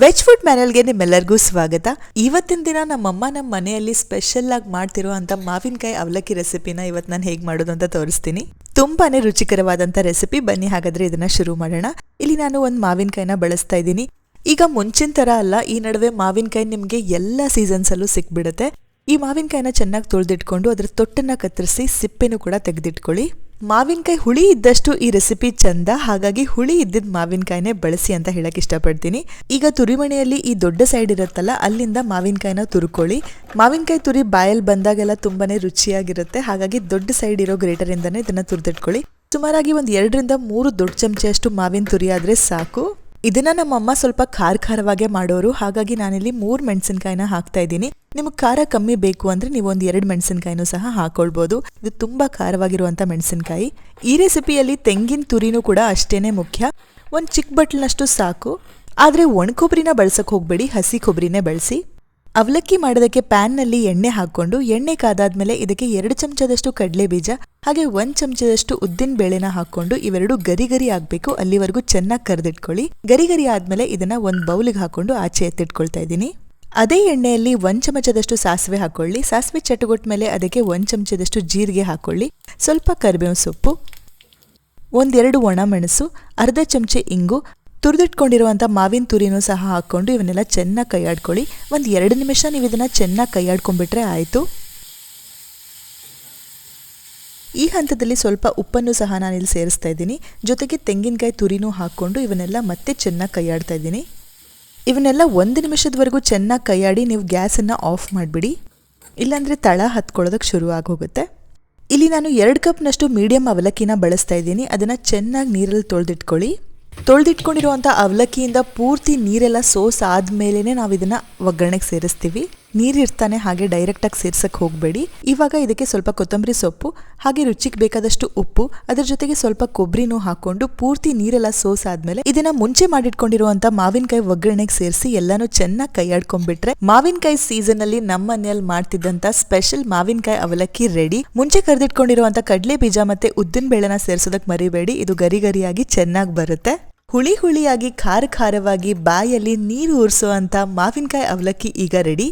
Veg food ಮ್ಯಾನಲ್ಗೆ ನಿಮ್ಮೆಲ್ಲರಿಗೂ ಸ್ವಾಗತ. ಇವತ್ತಿನ ದಿನ ನಮ್ಮಮ್ಮ ನಮ್ಮ ಮನೆಯಲ್ಲಿ ಸ್ಪೆಷಲ್ ಆಗಿ ಮಾಡ್ತಿರೋ ಅಂತ ಮಾವಿನಕಾಯಿ ಅವಲಕ್ಕಿ ರೆಸಿಪಿನ ಇವತ್ತು ನಾನು ಹೇಗೆ ಮಾಡೋದು ಅಂತ ತೋರಿಸ್ತೀನಿ. ತುಂಬಾನೇ ರುಚಿಕರವಾದಂಥ ರೆಸಿಪಿ ಬನ್ನಿ ಹಾಗಾದ್ರೆ ಇದನ್ನ ಶುರು ಮಾಡೋಣ. ಇಲ್ಲಿ ನಾನು ಒಂದು ಮಾವಿನಕಾಯಿನ ಬಳಸ್ತಾ ಇದ್ದೀನಿ. ಈಗ ಮುಂಚಿನ ಥರ ಅಲ್ಲ, ಈ ನಡುವೆ ಮಾವಿನಕಾಯಿ ನಿಮಗೆ ಎಲ್ಲ ಸೀಸನ್ಸಲ್ಲೂ ಸಿಕ್ಬಿಡುತ್ತೆ. ಈ ಮಾವಿನಕಾಯಿನ ಚೆನ್ನಾಗಿ ತೊಳೆದಿಟ್ಕೊಂಡು ಅದ್ರ ತೊಟ್ಟನ್ನ ಕತ್ತರಿಸಿ ಸಿಪ್ಪೆನೂ ಕೂಡ ತೆಗೆದಿಟ್ಕೊಳ್ಳಿ. ಮಾವಿನಕಾಯಿ ಹುಳಿ ಇದ್ದಷ್ಟು ಈ ರೆಸಿಪಿ ಚಂದ, ಹಾಗಾಗಿ ಹುಳಿ ಇದ್ದಿದ್ದ ಮಾವಿನಕಾಯಿನೇ ಬಳಸಿ ಅಂತ ಹೇಳಕ್ ಇಷ್ಟಪಡ್ತೀನಿ. ಈಗ ತುರಿಮಣೆಯಲ್ಲಿ ಈ ದೊಡ್ಡ ಸೈಡ್ ಇರುತ್ತಲ್ಲ, ಅಲ್ಲಿಂದ ಮಾವಿನಕಾಯಿನ ತುರ್ಕೊಳ್ಳಿ. ಮಾವಿನಕಾಯಿ ತುರಿ ಬಾಯಲ್ಲಿ ಬಂದಾಗೆಲ್ಲ ತುಂಬಾನೇ ರುಚಿಯಾಗಿರುತ್ತೆ, ಹಾಗಾಗಿ ದೊಡ್ಡ ಸೈಡ್ ಇರೋ ಗ್ರೇಟರಿಂದನೇ ಇದನ್ನ ತುರಿದಿಟ್ಕೊಳ್ಳಿ. ಸುಮಾರಾಗಿ ಒಂದು ಎರಡರಿಂದ ಮೂರು ದೊಡ್ಡ ಚಮಚೆಯಷ್ಟು ಮಾವಿನ ತುರಿ ಆದ್ರೆ ಸಾಕು. ಇದನ್ನ ನಮ್ಮಮ್ಮ ಸ್ವಲ್ಪ ಖಾರ ಖಾರವಾಗೇ ಮಾಡೋರು. ಹಾಗಾಗಿ ನಾನಿಲ್ಲಿ ಮೂರು ಮೆಣಸಿನ್ಕಾಯಿನ ಹಾಕ್ತಾ ಇದ್ದೀನಿ. ನಿಮಗೆ ಖಾರ ಕಮ್ಮಿ ಬೇಕು ಅಂದ್ರೆ ನೀವು ಒಂದು ಎರಡು ಮೆಣಸಿನ್ಕಾಯಿನೂ ಸಹ ಹಾಕೊಳ್ಬೋದು. ಇದು ತುಂಬಾ ಖಾರವಾಗಿರುವಂಥ ಮೆಣಸಿನ್ಕಾಯಿ. ಈ ರೆಸಿಪಿಯಲ್ಲಿ ತೆಂಗಿನ ತುರಿನೂ ಕೂಡ ಅಷ್ಟೇನೆ ಮುಖ್ಯ. ಒಂದು ಚಿಕ್ಕ ಬಟ್ಲನಷ್ಟು ಸಾಕು. ಆದರೆ ಒಣಕೊಬ್ಬರಿನ ಬಳಸಕ್ಕೆ ಹೋಗಬೇಡಿ, ಹಸಿ ಕೊಬ್ಬರಿನೇ ಬಳಸಿ. ಅವಲಕ್ಕಿ ಮಾಡೋದಕ್ಕೆ ಪ್ಯಾನ್ನಲ್ಲಿ ಎಣ್ಣೆ ಹಾಕೊಂಡು ಎಣ್ಣೆ ಕಾದಾದ್ಮೇಲೆ ಇದಕ್ಕೆ ಎರಡು ಚಮಚದಷ್ಟು ಕಡಲೆ ಬೀಜ, ಹಾಗೆ ಒಂದು ಚಮಚದಷ್ಟು ಉದ್ದಿನ ಬೇಳೆನ ಹಾಕೊಂಡು ಇವೆರಡು ಗರಿ ಗರಿ ಆಗಬೇಕು. ಅಲ್ಲಿವರೆಗೂ ಚೆನ್ನಾಗಿ ಕರೆದಿಟ್ಕೊಳ್ಳಿ. ಗರಿ ಗರಿ ಆದ್ಮೇಲೆ ಇದನ್ನ ಒಂದು ಬೌಲಿಗೆ ಹಾಕೊಂಡು ಆಚೆ ಎತ್ತಿಟ್ಕೊಳ್ತಾ ಇದ್ದೀನಿ. ಅದೇ ಎಣ್ಣೆಯಲ್ಲಿ ಒಂದು ಚಮಚದಷ್ಟು ಸಾಸಿವೆ ಹಾಕೊಳ್ಳಿ. ಸಾಸಿವೆ ಚಟಗೊಟ್ಟ ಮೇಲೆ ಅದಕ್ಕೆ ಒಂದು ಚಮಚದಷ್ಟು ಜೀರಿಗೆ ಹಾಕೊಳ್ಳಿ. ಸ್ವಲ್ಪ ಕರಿಬೇವು ಸೊಪ್ಪು, ಒಂದೆರಡು ಒಣಮೆಣಸು ಅರ್ಧ ಚಮಚೆ ಇಂಗು ತುರಿದಿಟ್ಕೊಂಡಿರುವಂಥ ಮಾವಿನ ತುರಿನೂ ಸಹ ಹಾಕ್ಕೊಂಡು ಇವನ್ನೆಲ್ಲ ಚೆನ್ನಾಗಿ ಕೈಯಾಡ್ಕೊಳ್ಳಿ. ಒಂದು ಎರಡು ನಿಮಿಷ ನೀವು ಇದನ್ನು ಚೆನ್ನಾಗಿ ಕೈಯಾಡ್ಕೊಂಡ್ಬಿಟ್ರೆ ಆಯಿತು. ಈ ಹಂತದಲ್ಲಿ ಸ್ವಲ್ಪ ಉಪ್ಪನ್ನು ಸಹ ನಾನು ಇಲ್ಲಿ ಸೇರಿಸ್ತಾ ಇದ್ದೀನಿ. ಜೊತೆಗೆ ತೆಂಗಿನಕಾಯಿ ತುರಿನೂ ಹಾಕ್ಕೊಂಡು ಇವನ್ನೆಲ್ಲ ಮತ್ತೆ ಚೆನ್ನಾಗಿ ಕೈಯಾಡ್ತಾ ಇದ್ದೀನಿ. ಇವನ್ನೆಲ್ಲ ಒಂದು ನಿಮಿಷದವರೆಗೂ ಚೆನ್ನಾಗಿ ಕೈಯಾಡಿ ನೀವು ಗ್ಯಾಸನ್ನು ಆಫ್ ಮಾಡಿಬಿಡಿ. ಇಲ್ಲಾಂದರೆ ತಳ ಹತ್ಕೊಳ್ಳೋದಕ್ಕೆ ಶುರು ಆಗೋಗುತ್ತೆ. ಇಲ್ಲಿ ನಾನು ಎರಡು ಕಪ್ನಷ್ಟು ಮೀಡಿಯಂ ಅವಲಕ್ಕಿನ ಬಳಸ್ತಾ ಇದ್ದೀನಿ. ಅದನ್ನು ಚೆನ್ನಾಗಿ ನೀರಲ್ಲಿ ತೊಳೆದಿಟ್ಕೊಳ್ಳಿ. ತೊಳೆದಿಟ್ಕೊಂಡಿರುವಂಥ ಅವಲಕ್ಕಿಯಿಂದ ಪೂರ್ತಿ ನೀರೆಲ್ಲ ಸೋಸ್ ಆದಮೇಲೆ ನಾವು ಇದನ್ನ ಒಗ್ಗರಣೆಗೆ ಸೇರಿಸ್ತೀವಿ. ನೀರಿರ್ತಾನೆ ಹಾಗೆ ಡೈರೆಕ್ಟಾಗಿ ಸೇರ್ಸಕ್ಕೆ ಹೋಗಬೇಡಿ. ಇವಾಗ ಇದಕ್ಕೆ ಸ್ವಲ್ಪ ಕೊತ್ತಂಬರಿ ಸೊಪ್ಪು, ಹಾಗೆ ರುಚಿಗೆ ಬೇಕಾದಷ್ಟು ಉಪ್ಪು, ಅದರ ಜೊತೆಗೆ ಸ್ವಲ್ಪ ಕೊಬ್ಬರಿನೂ ಹಾಕೊಂಡು ಪೂರ್ತಿ ನೀರೆಲ್ಲ ಸೋಸ್ ಆದ್ಮೇಲೆ ಇದನ್ನ ಮುಂಚೆ ಮಾಡಿಟ್ಕೊಂಡಿರುವಂತ ಮಾವಿನಕಾಯಿ ಒಗ್ಗರಣೆಗೆ ಸೇರಿಸಿ ಎಲ್ಲಾನು ಚೆನ್ನಾಗಿ ಕೈಯಾಡ್ಕೊಂಡ್ಬಿಟ್ರೆ ಮಾವಿನಕಾಯಿ ಸೀಸನ್ ಅಲ್ಲಿ ನಮ್ಮ ಮನೆಯಲ್ಲಿ ಮಾಡ್ತಿದ್ದಂತ ಸ್ಪೆಷಲ್ ಮಾವಿನಕಾಯಿ ಅವಲಕ್ಕಿ ರೆಡಿ. ಮುಂಚೆ ಕರೆದಿಟ್ಕೊಂಡಿರುವಂಥ ಕಡಲೆ ಬೀಜ ಮತ್ತೆ ಉದ್ದಿನ ಬೇಳೆನ ಸೇರಿಸೋದಕ್ಕೆ ಮರಿಬೇಡಿ, ಇದು ಗರಿ ಗರಿಯಾಗಿ ಚೆನ್ನಾಗಿ ಬರುತ್ತೆ. ಹುಳಿ ಹುಳಿಯಾಗಿ ಖಾರ ಖಾರವಾಗಿ ಬಾಯಲ್ಲಿ ನೀರು ಉರಿಸುವಂತ ಮಾವಿನಕಾಯಿ ಅವಲಕ್ಕಿ ಈಗ ರೆಡಿ.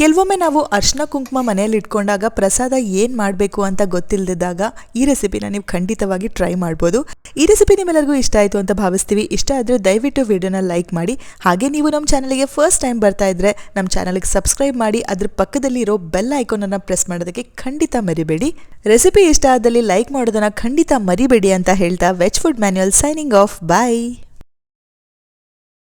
ಕೆಲವೊಮ್ಮೆ ನಾವು ಅರ್ಶನ ಕುಂಕುಮ ಮನೆಯಲ್ಲಿ ಇಟ್ಕೊಂಡಾಗ ಪ್ರಸಾದ ಏನು ಮಾಡಬೇಕು ಅಂತ ಗೊತ್ತಿಲ್ಲದಿದ್ದಾಗ ಈ ರೆಸಿಪಿನ ನೀವು ಖಂಡಿತವಾಗಿ ಟ್ರೈ ಮಾಡ್ಬೋದು. ಈ ರೆಸಿಪಿ ನಿಮ್ಮೆಲ್ಲರಿಗೂ ಇಷ್ಟ ಆಯಿತು ಅಂತ ಭಾವಿಸ್ತೀವಿ. ಇಷ್ಟ ಆದರೆ ದಯವಿಟ್ಟು ವಿಡಿಯೋನ ಲೈಕ್ ಮಾಡಿ. ಹಾಗೆ ನೀವು ನಮ್ಮ ಚಾನಲ್ಗೆ ಫಸ್ಟ್ ಟೈಮ್ ಬರ್ತಾ ಇದ್ರೆ ನಮ್ಮ ಚಾನಲ್ಗೆ ಸಬ್ಸ್ಕ್ರೈಬ್ ಮಾಡಿ. ಅದ್ರ ಪಕ್ಕದಲ್ಲಿ ಇರೋ ಬೆಲ್ ಐಕಾನನ್ನು ಪ್ರೆಸ್ ಮಾಡೋದಕ್ಕೆ ಖಂಡಿತ ಮರಿಬೇಡಿ. ರೆಸಿಪಿ ಇಷ್ಟ ಆದಲ್ಲಿ ಲೈಕ್ ಮಾಡೋದನ್ನ ಖಂಡಿತ ಮರಿಬೇಡಿ ಅಂತ ಹೇಳ್ತಾ veg food manual signing off. Bye.